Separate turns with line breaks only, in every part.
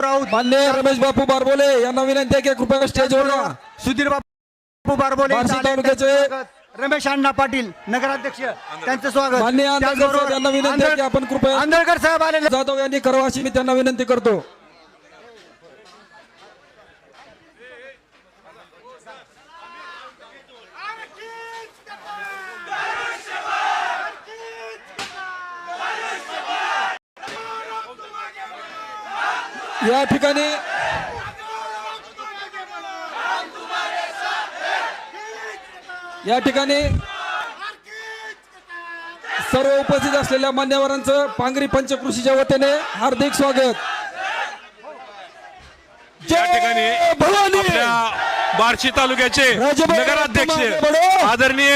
राऊत.
मान्य रमेश बापू बारबोले यांना विनंती आहे की कृपया स्टेजवर
सुधीर बापू बारबोले
बार्शी तालुक्याचे-.
रमेश अण्णा पाटील नगराध्यक्ष त्यांचं स्वागत.
आंदळकर साहेब यांना विनंती आहे की आपण कृपया-
आंदळकर साहेब आलेले
जाधव यांनी करावं अशी मी त्यांना विनंती करतो. या ठिकाणी या ठिकाणी सर्व उपस्थित असलेल्या मान्यवरांचं पांगरी पंचकृषीच्या वतीने हार्दिक स्वागत
या ठिकाणी
भवानी
बार्शी तालुक्याचे नगराध्यक्ष. आदरणीय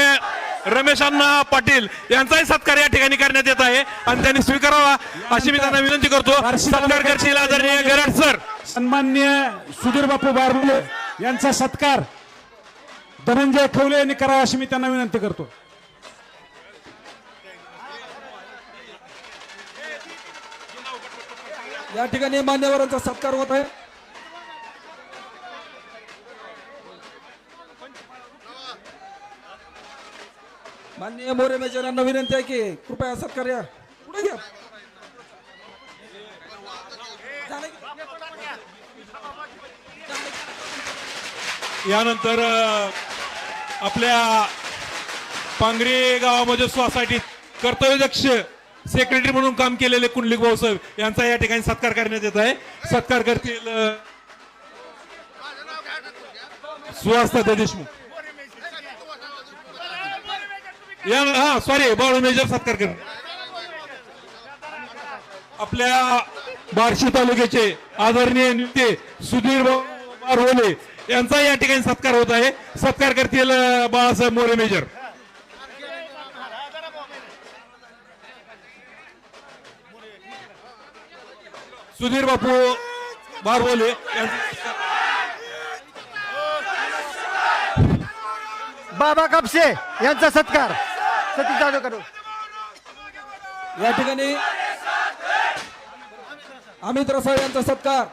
रमेश अण्णा पाटील यांचाही सत्कार या ठिकाणी करण्यात येत आहे. आणि त्यांनी स्वीकारावा अशी मी त्यांना विनंती करतो. सत्कार करतील आदरणीय गराड सर.
सन्मान्य सुधीर बापू बारबुले यांचा सत्कार धनंजय खवले यांनी करावा अशी मी त्यांना विनंती करतो.
या ठिकाणी मान्यवरांचा सत्कार होत आहे. माननीय मोरे मेजर यांना विनंती आहे की कृपया सत्कार पुढे घ्या.
यानंतर आपल्या पांगरी गावामध्ये सोसायटीत कर्तव्यदक्ष सेक्रेटरी म्हणून काम केलेले कुंडलिक भाऊसाहेब यांचा या ठिकाणी सत्कार करण्यात येत आहे. सत्कार करतील अ, देशमुख. या हा सॉरी बाळू मेजर सत्कार कर. आपल्या बार्शी तालुक्याचे आदरणीय नेते सुधीर बारवले यांचा या ठिकाणी सत्कार होत आहे. सत्कार करतील बाळासाहेब मोरे मेजर. सुधीर बापू बारवले
बाबा कापसे यांचा सत्कार. सतीश जाधव करू
या ठिकाणी अमित रसाळ यांचा सत्कार.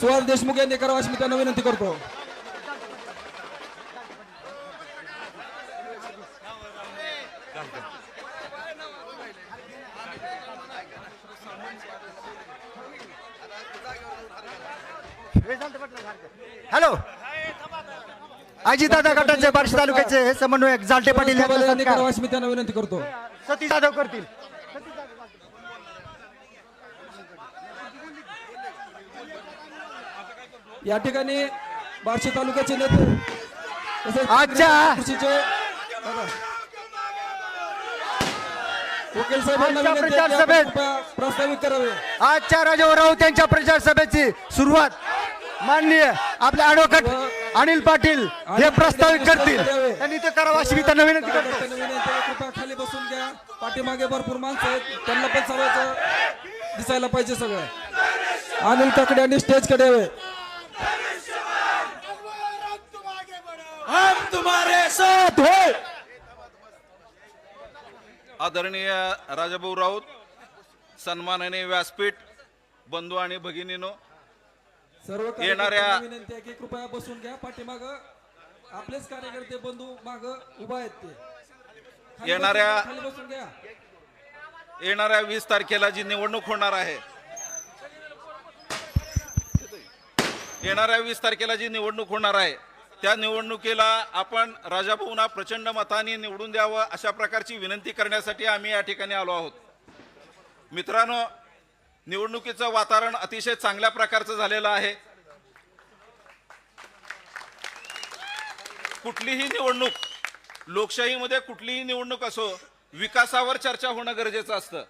सुहास देशमुख यांनी करावा अशी मी त्यांना विनंती करतो.
दादा गटाचे बार्शी तालुक्याचे समन्वयक जालटे पाटील यांचा
यांनी करावा
सत्कार
अशी मी त्यांना विनंती करतो
सतीश जाधव करतील
या ठिकाणी बार्शी तालुक्याचे नेते तसेच
अच्छा.
कृषीचे बघा. वकील साहेबांना
आजच्या
विनंती आहे की आपण
प्रचार सभेत-
कृपया प्रास्ताविक करावे
आजच्या राजाभाऊ राऊत यांच्या प्रचार सभेची सुरुवात माननीय आपले ॲडव्होकेट अनिल पाटील हे प्रस्तावित करतील. त्यांनी ते करावं अशी मी त्यांना विनंती करतो.
त्यांना विनंती आहे, कृपया खाली बसून घ्या. पाठीमागे भरपूर माणसं आहेत. त्यांना पण सगळ्याचं दिसायला पाहिजे सगळं. अनिल काकडे यांनी स्टेजकडे यावे. हम तुम्हारे साथ है।
आदरणीय राजाभाऊ राऊत सन्माननीय व्यासपीठ बंधू आणि भगिनीनो
सर्व
येणाऱ्या-
विनंती आहे की कृपया बसून घ्या. पाठीमाग आपलेच कार्यकर्ते बंधू माग उभा आहेत ते.
येणाऱ्या-
बसून घ्या.
येणाऱ्या वीस तारखेला जी निवडणूक होणार आहे येणाऱ्या वीस तारखेला जी निवडणूक होणार आहे त्या निवडणुकीला आपण राजाभाऊंना प्रचंड मताने निवडून द्यावं अशा प्रकारची विनंती करण्यासाठी आम्ही या ठिकाणी आलो आहोत. मित्रांनो निवडणुकीचं वातावरण अतिशय चांगल्या प्रकारचं झालेलं आहे. कुठलीही निवडणूक लोकशाहीमध्ये कुठलीही निवडणूक असो विकासावर चर्चा होणं गरजेचं असतं.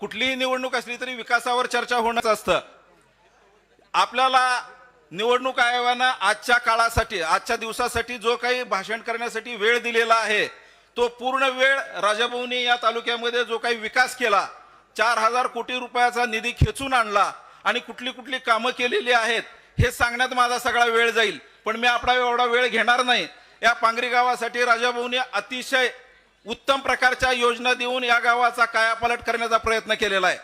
कुठलीही निवडणूक असली तरी विकासावर चर्चा होणंच असतं. आपल्याला निवडणूक आयोगानं आजच्या काळासाठी आजच्या दिवसासाठी जो काही भाषण करण्यासाठी वेळ दिलेला आहे तो पूर्ण वेळ राजाभाऊनी या तालुक्यामध्ये जो काही विकास केला चार हजार कोटी रुपयाचा निधी खेचून आणला आणि कुठली कुठली कामं केलेली आहेत हे सांगण्यात माझा सगळा वेळ जाईल. पण मी आपला एवढा वेळ घेणार नाही. या पांगरी गावासाठी राजाभाऊने अतिशय उत्तम प्रकारच्या योजना देऊन या गावाचा कायापालट करण्याचा प्रयत्न केलेला आहे.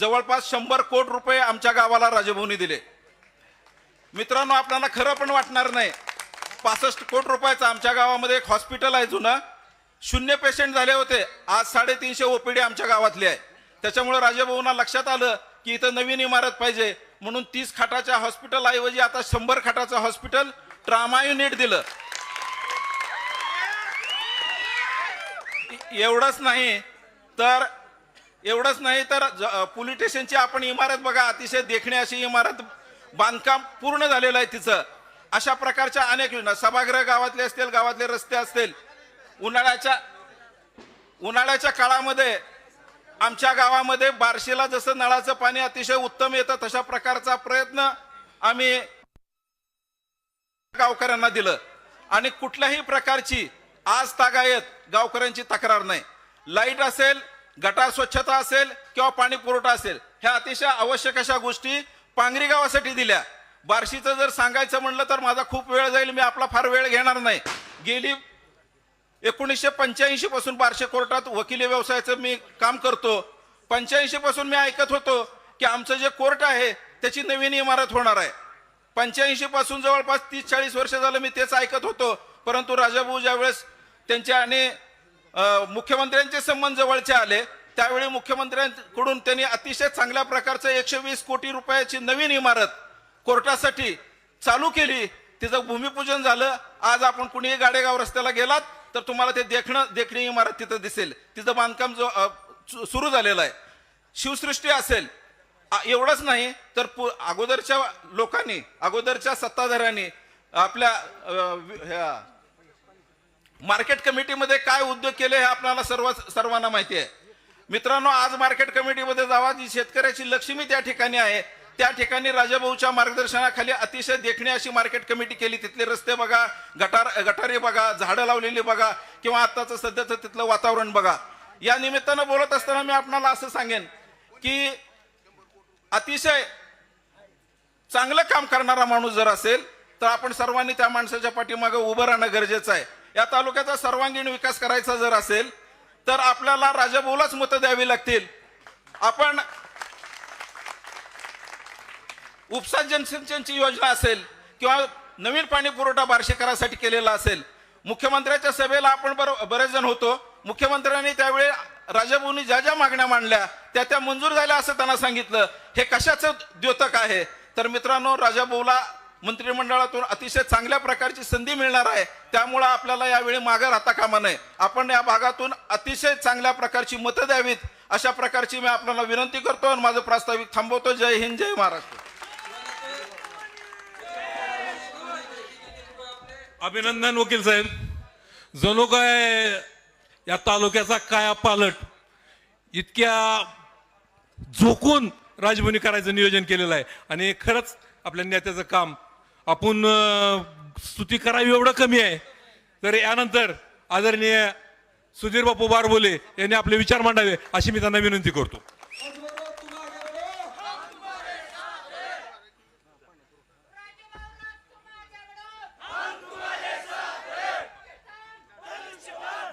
जवळपास शंभर कोटी रुपये आमच्या गावाला राजभवनी दिले. मित्रांनो आपल्याला खरं पण वाटणार नाही. पासष्ट कोटी रुपयाचं आमच्या गावामध्ये एक हॉस्पिटल आहे जुनं. शून्य पेशंट झाले होते. आज साडेतीनशे ओपीडी आमच्या गावातली आहे. त्याच्यामुळे राजभवना लक्षात आलं की इथं नवीन इमारत पाहिजे. म्हणून तीस खाटाच्या हॉस्पिटल ऐवजी आता शंभर खाटाचं हॉस्पिटल ट्रामा युनिट दिलं. एवढंच नाही तर एवढंच नाही तर पोलीस स्टेशनची आपण इमारत बघा अतिशय देखणे अशी इमारत बांधकाम पूर्ण झालेलं आहे तिचं. अशा प्रकारच्या अनेक योजना सभागृह गावातले असतील गावातले रस्ते असतील उन्हाळ्याच्या उन्हाळ्याच्या काळामध्ये आमच्या गावामध्ये बार्शीला जसं नळाचं पाणी अतिशय उत्तम येतं तशा प्रकारचा प्रयत्न आम्ही गावकऱ्यांना दिलं. आणि कुठल्याही प्रकारची आज तागायत गावकऱ्यांची तक्रार नाही. लाइट असेल गटार स्वच्छता असेल किंवा पाणी पुरवठा असेल ह्या अतिशय आवश्यक अशा गोष्टी पांगरी गावासाठी दिल्या. बार्शीचं जर सांगायचं म्हणलं तर माझा खूप वेळ जाईल मी आपला फार वेळ घेणार नाही. गेली एकोणीसशे पंच्याऐंशी पासून बारशे कोर्टात वकिली व्यवसायाचं मी काम करतो. पंच्याऐंशी पासून मी ऐकत होतो की आमचं जे कोर्ट आहे त्याची नवीन इमारत होणार आहे. पंच्याऐंशी पासून जवळपास तीस चाळीस वर्ष झालं मी तेच ऐकत होतो. परंतु राजाभाऊ ज्यावेळेस त्यांच्या आणि मुख्यमंत्र्यांचे संबंध जवळचे आले त्यावेळी मुख्यमंत्र्यांकडून त्यांनी अतिशय चांगल्या प्रकारचं एकशे वीस कोटी रुपयाची नवीन इमारत कोर्टासाठी चालू केली. तिचं भूमिपूजन झालं. आज आपण कुणीही गाडेगाव रस्त्याला गेलात तर तुम्हाला ते देखणं देखणी इमारत तिथं दिसेल. तिचं बांधकाम जो सु- सुरू झालेलं आहे. शिवसृष्टी असेल एवढंच नाही तर पु- अगोदरच्या लोकांनी अगोदरच्या सत्ताधाऱ्यांनी आपल्या ह्या मार्केट कमिटीमध्ये काय उद्योग केले हे आपल्याला सर्व सर्वांना माहिती आहे. मित्रांनो आज मार्केट कमिटीमध्ये जावा जी शेतकऱ्याची लक्ष्मी त्या ठिकाणी आहे. त्या ठिकाणी राजाभाऊच्या मार्गदर्शनाखाली अतिशय देखणी अशी मार्केट कमिटी केली. तिथले रस्ते बघा गटार गटारे बघा झाडं लावलेली बघा किंवा आत्ताचं सध्याचं तिथलं वातावरण बघा. या निमित्तानं बोलत असताना मी आपणाला असं सांगेन की अतिशय चांगलं काम करणारा माणूस जर असेल तर आपण सर्वांनी त्या माणसाच्या पाठीमागं उभं राहणं गरजेचं आहे. या तालुक्याचा सर्वांगीण विकास करायचा जर असेल तर आपल्याला राजाभाऊलाच मतं द्यावी लागतील. आपण उपसा जनसिंचनची योजना असेल किंवा नवीन पाणी पुरवठा बार्शीकरासाठी केलेला असेल मुख्यमंत्र्याच्या सभेला आपण बर बरेच जण होतो. मुख्यमंत्र्यांनी त्यावेळी राजाभाऊंनी ज्या ज्या मागण्या मांडल्या त्या त्या मंजूर झाल्या असं त्यांना सांगितलं. हे कशाचं द्योतक आहे? तर मित्रांनो राजाभाऊला मंत्रिमंडळातून अतिशय चांगल्या प्रकारची संधी मिळणार आहे. त्यामुळं आपल्याला यावेळी मागं राहता कामा नये. आपण या भागातून अतिशय चांगल्या प्रकारची मतं द्यावीत. अशा प्रकारची मी आपल्याला विनंती करतो आणि माझं प्रास्ताविक थांबवतो. जय हिंद जय महाराष्ट्र.
अभिनंदन वकील साहेब. जणू काय या तालुक्याचा काया पालट इतक्या झोकून राजभूनी करायचं नियोजन केलेलं आहे. आणि खरंच आपल्या नेत्याचं काम आपण स्तुती करावी एवढं कमी आहे. तर यानंतर आदरणीय सुधीर बापू बारबोले यांनी आपले विचार मांडावे अशी मी त्यांना विनंती करतो.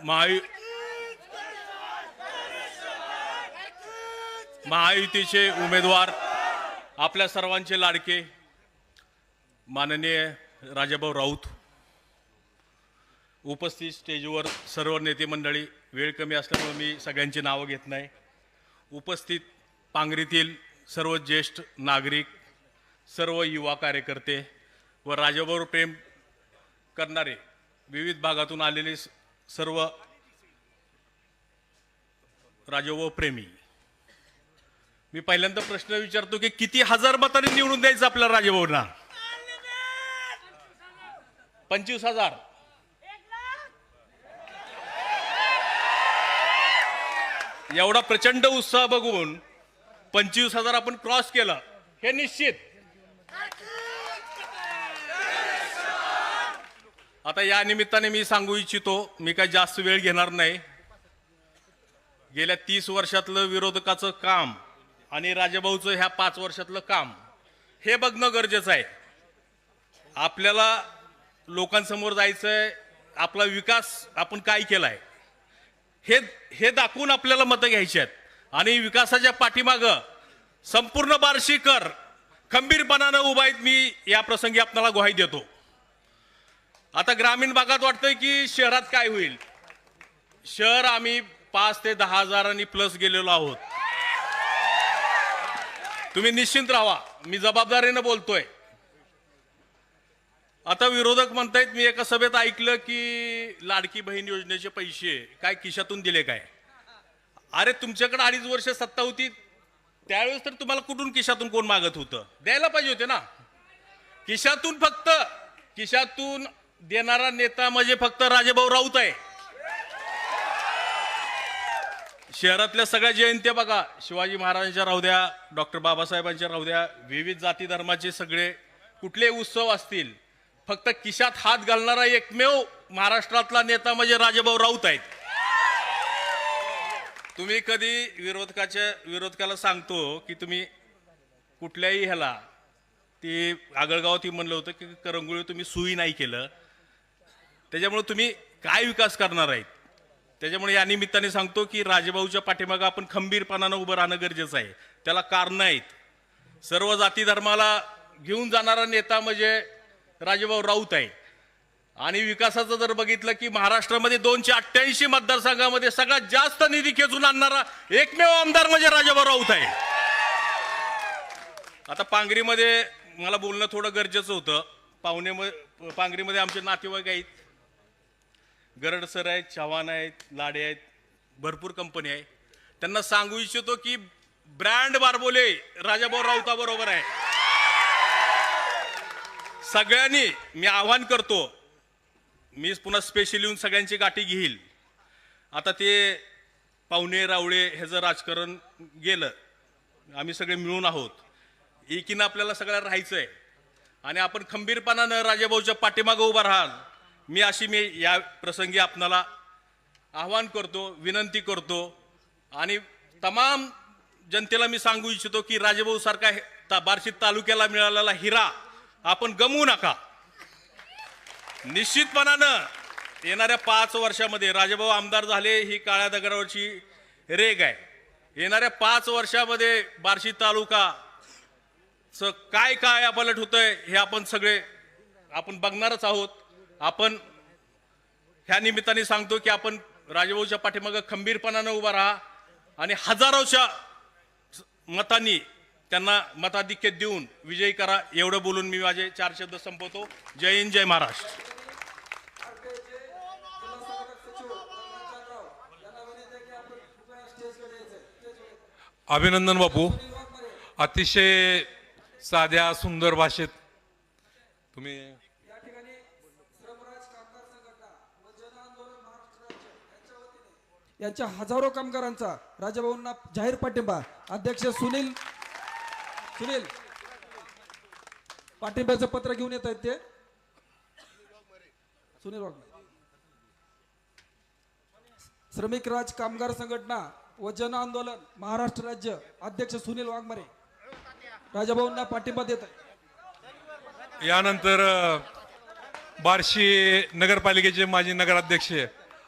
महायु महायुतीचे उमेदवार आपल्या सर्वांचे लाडके माननीय राजाभाऊ राऊत. उपस्थित स्टेजवर सर्व नेते मंडळी वेळ कमी असल्यामुळे मी सगळ्यांची नावं घेत नाही. उपस्थित पांगरीतील सर्व ज्येष्ठ नागरिक सर्व युवा कार्यकर्ते व राजाभाऊ प्रेम करणारे विविध भागातून आलेले सर्व राजव प्रेमी मी पहिल्यांदा प्रश्न विचारतो की किती हजार मतांनी निवडून द्यायचं आपल्या राजभाऊंना पंचवीस हजार. एवढा प्रचंड उत्साह बघून पंचवीस हजार आपण क्रॉस केलं. हे निश्चित. आता या निमित्ताने मी सांगू इच्छितो मी काय जास्त वेळ घेणार नाही. गेल्या तीस वर्षातलं विरोधकाचं काम आणि राजाभाऊचं ह्या पाच वर्षातलं काम हे बघणं गरजेचं आहे. आपल्याला लोकांसमोर जायचं आहे आपला विकास आपण काय केलाय हे हे दाखवून आपल्याला मतं घ्यायची आहेत. आणि विकासाच्या पाठीमागं संपूर्ण बार्शीकर खंबीरपणानं उभा आहेत मी या प्रसंगी आपल्याला ग्वाही देतो. आता ग्रामीण भागात वाटतंय की शहरात काय होईल? शहर आम्ही पाच ते दहा हजारांनी प्लस गेलेलो आहोत. तुम्ही निश्चिंत राहा. मी जबाबदारीनं बोलतोय. आता विरोधक म्हणतायत मी एका सभेत ऐकलं की लाडकी बहीण योजनेचे पैसे काय खिशातून दिले काय? अरे तुमच्याकडे अडीच वर्ष सत्ता होती. त्यावेळेस तर तुम्हाला कुठून खिशातून कोण मागत होतं? द्यायला पाहिजे होते ना. खिशातून फक्त खिशातून देणारा नेता म्हणजे फक्त राजेभाऊ राऊत आहे. शहरातल्या सगळ्या जयंत्या बघा. शिवाजी महाराजांच्या राहू द्या डॉक्टर बाबासाहेबांच्या राहू द्या विविध जाती धर्माचे सगळे कुठले उत्सव असतील फक्त किशात हात घालणारा एकमेव महाराष्ट्रातला नेता म्हणजे राजेभाऊ राऊत आहेत. तुम्ही कधी विरोधकाच्या विरोधकाला सांगतो की तुम्ही कुठल्याही ह्याला ते आगळगावात ती म्हणलं होतं की करंगुळी तुम्ही सुई नाही केलं. त्याच्यामुळे तुम्ही काय विकास करणार आहेत? त्याच्यामुळे या निमित्ताने सांगतो की राजभाऊच्या पाठीमागं आपण खंबीरपणानं उभं राहणं गरजेचं आहे. त्याला कारणं आहेत. सर्व जाती धर्माला घेऊन जाणारा नेता म्हणजे राजेभाऊ राऊत आहे. आणि विकासाचं जर बघितलं की महाराष्ट्रामध्ये दोनशे अठ्ठ्याऐंशी मतदारसंघामध्ये सगळ्यात जास्त निधी खेचून आणणारा एकमेव आमदार म्हणजे राजाभाऊ राऊत आहे. आता पांगरीमध्ये मला बोलणं थोडं गरजेचं होतं. पाहुणे पांगरीमध्ये आमचे नातेवाईक आहेत. गरड सर आहेत चव्हाण आहेत लाडे आहेत भरपूर कंपनी आहे. त्यांना सांगू इच्छितो की ब्रँड बारबोले राजाभाऊ राऊता बरोबर आहे. सगळ्यांनी मी आव्हान करतो मी पुन्हा स्पेशल येऊन सगळ्यांची गाठी घेईल. आता ते पाहुणे रावळे ह्याचं राजकारण गेलं आम्ही सगळे मिळून आहोत. एकीनं आपल्याला सगळ्या राहायचं आहे आणि आपण खंबीरपणानं राजाभाऊच्या पाठीमागं उभं राहाल. मी अशी मी या प्रसंगी आपणाला आव्हान करतो विनंती करतो आणि तमाम जनतेला मी सांगू इच्छितो की राजेभाऊ सारखा हे- ता- बार्शी तालुक्याला मिळालेला हिरा आपण गमवू नका. निश्चितपणानं येणाऱ्या पाच वर्षामध्ये राजेभाऊ आमदार झाले ही काळ्या दगडावरची रेग आहे. येणाऱ्या पाच वर्षामध्ये बार्शी तालुका च काय काय अपलट होतंय हे आपण सगळे आपण बघणारच आहोत. आपण ह्या निमित्ताने सांगतो की आपण राजभाऊच्या पाठीमागं खंबीरपणानं उभा राहा आणि हजारोच्या मतांनी त्यांना मताधिक्य देऊन विजयी करा. एवढं बोलून मी माझे चार शब्द संपवतो. जय हिंद जय महाराष्ट्र.
अभिनंदन बापू. अतिशय साध्या सुंदर भाषेत तुम्ही
यांच्या हजारो कामगारांचा राजाभाऊंना जाहीर पाठिंबा. अध्यक्ष सुनील सुनील पाठिंब्याचं पत्र घेऊन येत आहेत ते. सुनील वाघमारे श्रमिक राज कामगार संघटना व जन आंदोलन महाराष्ट्र राज्य अध्यक्ष सुनील वाघमारे राजाभाऊंना पाठिंबा देत आहे
यानंतर बार्शी नगरपालिकेचे माजी नगराध्यक्ष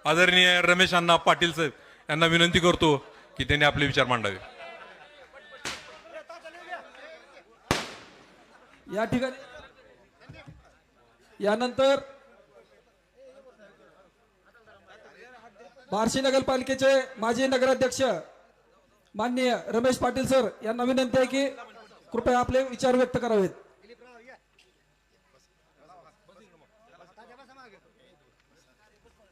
आदरणीय रमेश अण्णा पाटील साहेब यांना विनंती करतो की त्यांनी आपले विचार मांडावे.
या ठिकाणी. यानंतर बार्शी नगरपालिकेचे माजी नगराध्यक्ष माननीय रमेश पाटील सर यांना विनंती आहे की कृपया आपले विचार व्यक्त करावेत.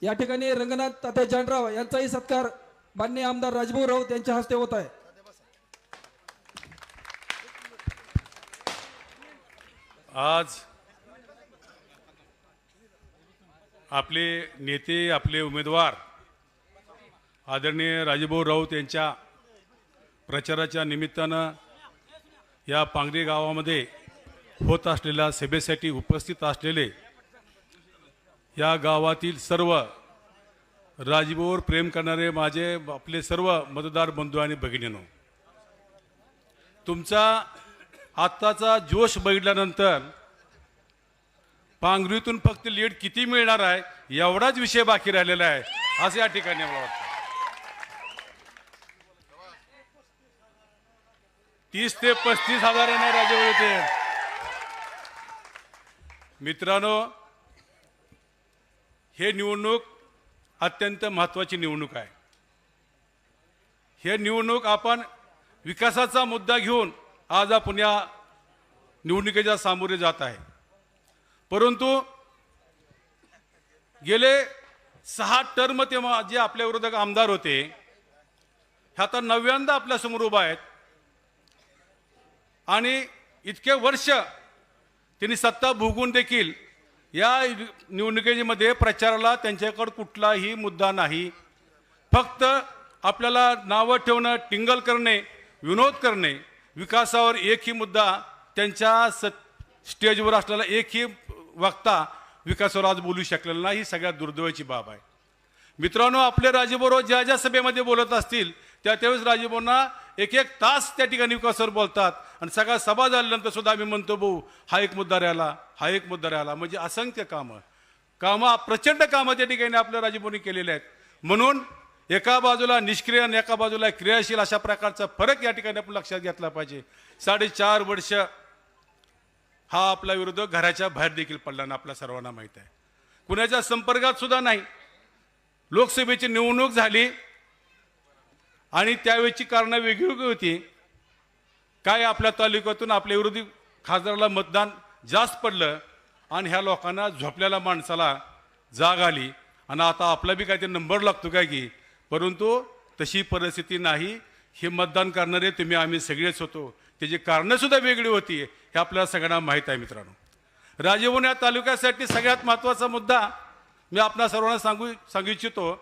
या ठिकाणी रंगनाथ तात्या जानराव यांचाही सत्कार मान्य आमदार राजभाऊ राऊत यांच्या हस्ते होत आहे.
आज आपले नेते आपले उमेदवार आदरणीय राजभाऊ राऊत यांच्या प्रचाराच्या निमित्तानं या पांगरी गावामध्ये होत असलेल्या सभेसाठी उपस्थित असलेले या गावातील सर्व राजभाऊवर प्रेम करणारे माझे आपले सर्व मतदार बंधू आणि भगिनीनो तुमचा आत्ताचा जोश बघितल्यानंतर पांगरीतून फक्त लीड किती मिळणार आहे एवढाच विषय बाकी राहिलेला आहे असं या ठिकाणी मला वाटतं. तीस ते पस्तीस हजारांना राज्यभर होते मित्रांनो हे निवडणूक अत्यंत महत्वाची निवडणूक आहे. हे निवडणूक आपण विकासाचा मुद्दा घेऊन आज आपण या निवडणुकीच्या सामोरे जात आहे. परंतु गेले सहा टर्म तेव्हा जे आपल्या विरोधक आमदार होते हे आता नव्यांदा आपल्यासमोर उभा आहेत. आणि इतके वर्ष त्यांनी सत्ता भोगून देखील या निवडणुकीमध्ये प्रचाराला त्यांच्याकडं कुठलाही मुद्दा नाही. फक्त आपल्याला नावं ठेवणं टिंगल करणे विनोद करणे विकासावर एकही मुद्दा त्यांच्या स स्टेजवर असलेला एकही वक्ता विकासावर आज बोलू शकलेला नाही ही सगळ्यात दुर्दैवाची बाब आहे. मित्रांनो आपले राजेबरोबर ज्या ज्या सभेमध्ये बोलत असतील त्या त्यावेळेस राजेबोंना एक एक तास त्या ठिकाणी विकासावर बोलतात. आणि सगळा सभा झाल्यानंतर सुद्धा आम्ही म्हणतो भाऊ हा एक मुद्दा राहिला हा एक मुद्दा राहिला. म्हणजे असंख्य कामं. कामं प्रचंड कामं त्या ठिकाणी आपल्या राजेबोनी केलेले आहेत. म्हणून एका बाजूला निष्क्रिय आणि एका बाजूला क्रियाशील अशा प्रकारचा फरक या ठिकाणी आपण लक्षात घेतला पाहिजे. साडेचार वर्ष हा आपला विरोध घराच्या बाहेर देखील पडला ना आपल्या सर्वांना माहीत आहे. कुणाच्या संपर्कात सुद्धा नाही. लोकसभेची निवडणूक झाली आणि त्यावेळची कारणं वेगवेगळी होती. काय आपल्या तालुक्यातून आपल्या विरोधी खासदाराला मतदान जास्त पडलं आणि ह्या लोकांना झोपलेल्या माणसाला जाग आली. आणि आता आपला बी काहीतरी नंबर लागतो काय की? परंतु तशी परिस्थिती नाही. हे मतदान करणारे तुम्ही आम्ही सगळेच होतो. त्याची कारणंसुद्धा वेगळी होती. हे आपल्याला सगळ्यांना माहीत आहे मित्रांनो. राजभवन या तालुक्यासाठी सगळ्यात महत्त्वाचा मुद्दा मी आपणा सर्वांना सांगू सांगू इच्छितो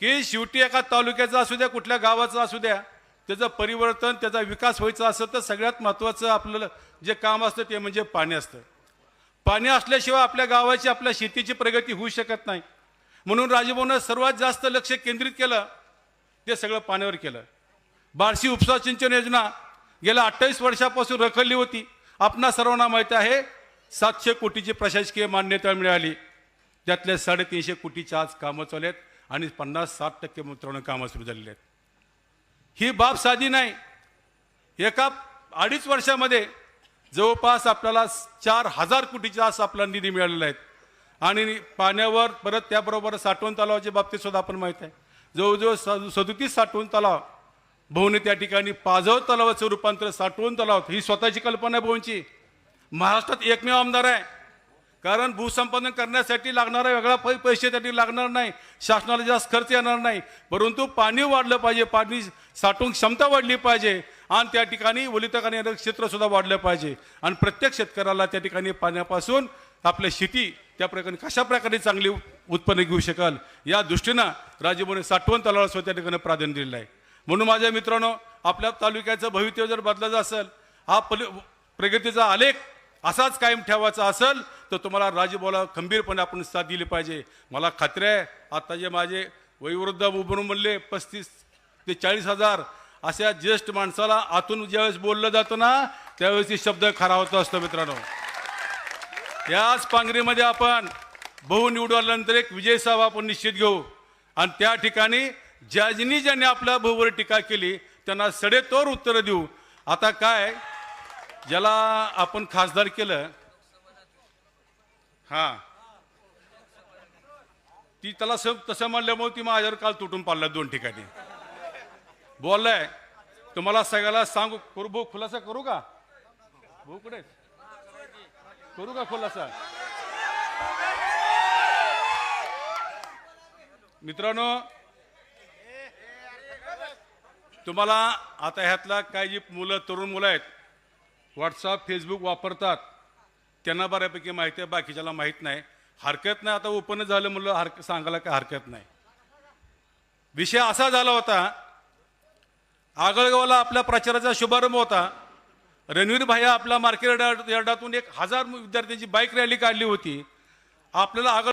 की शेवटी एका तालुक्याचा असू द्या कुठल्या गावाचा असू द्या त्याचं परिवर्तन त्याचा विकास व्हायचा असं तर सगळ्यात महत्त्वाचं आपलं जे काम असतं ते म्हणजे पाणी असतं. पाणी असल्याशिवाय आपल्या गावाची आपल्या शेतीची प्रगती होऊ शकत नाही. म्हणून राजभवनानं सर्वात जास्त लक्ष केंद्रित केलं ते सगळं पाण्यावर केलं. बार्शी उपसा सिंचन योजना गेल्या अठ्ठावीस वर्षापासून रखडली होती. आपणा सर्वांना माहीत आहे सातशे कोटीची प्रशासकीय मान्यता मिळाली. त्यातल्या साडेतीनशे कोटीच्या आज कामं चालू आहेत आणि पन्नास साठ टक्के मित्रांनो कामं सुरू झालेली आहेत. ही बाब साधी नाही. एका अडीच वर्षामध्ये जवळपास आपल्याला चार हजार कोटीचा आज आपला निधी मिळालेला आहे. आणि पाण्यावर परत त्याबरोबर साठवण तलावाच्या बाबतीत सुद्धा आपण माहीत आहे. जवळजवळ स सदोतीस साठवण तलाव भाऊने त्या ठिकाणी पाझव तलावाचं रूपांतर साठवण तलाव ही स्वतःची कल्पना आहे भाऊंची महाराष्ट्रात एकमेव आमदार आहे. कारण भूसंपादन करण्यासाठी लागणारा वेगळा पै- पैसे त्यासाठी लागणार नाही. शासनाला जास्त खर्च येणार नाही. परंतु पाणी वाढलं पाहिजे. पाणी साठवून क्षमता वाढली पाहिजे. आणि त्या ठिकाणी ओलितकाने क्षेत्रसुद्धा वाढलं पाहिजे. आणि प्रत्येक शेतकऱ्याला त्या ठिकाणी पाण्यापासून आपल्या शेती त्या प्रकारे कशा प्रकारे चांगली उत्पन्न घेऊ शकाल? या दृष्टीनं राजभवने साठवण तलावाला सुद्धा त्या ठिकाणी प्राधान्य दिलेलं आहे. म्हणून माझ्या मित्रांनो आपल्या तालुक्याचं भवितव्य जर बदलायचं असेल हा पल प्रगतीचा आलेख असाच कायम ठेवायचा असेल तर तुम्हाला राजभवला खंबीरपणे आपण साथ दिली पाहिजे. मला खात्री आहे आता जे माझे वयोवृद्ध उभरून म्हणले पस्तीस ते चाळीस हजार अशा ज्येष्ठ माणसाला आतून ज्यावेळेस बोललं जातं ना त्यावेळेस शब्द खरा होत असतो मित्रांनो. याच पांगरीमध्ये आपण बहु निवडल्यानंतर एक विजय साहेब आपण निश्चित घेऊ. आणि त्या ठिकाणी ज्याजनी ज्यांनी आपल्या भाऊवर टीका केली त्यांना सडेतोर उत्तरं देऊ. आता काय ज्याला आपण खासदार केलं हा. ती त्याला सब तसं म्हणल्यामुळे ती माझ्यावर काल तुटून पाडला दोन ठिकाणी. बोललाय तुम्हाला सगळ्याला सांगू करू भाऊ खुलासा करू का? भाऊ कुठे करू का खुलासा? मित्रांनो तुम्हाला आता ह्यातला काही जी मुलं तरुण मुलं आहेत व्हॉट्सअप फेसबुक वापरतात. त्यांना बऱ्यापैकी माहिती आहे बाकीच्याला माहीत नाही. हरकत नाही आता ओपन झालं म्हणलं हरक सांगायला काय हरकत नाही. विषय असा झाला होता आगळगावला आपल्या प्रचाराचा शुभारंभ होता. रणवीर भाया आपल्या मार्केट यार्डातून एक हजार विद्यार्थ्यांची बाईक रॅली काढली होती. आपल्याला आगळ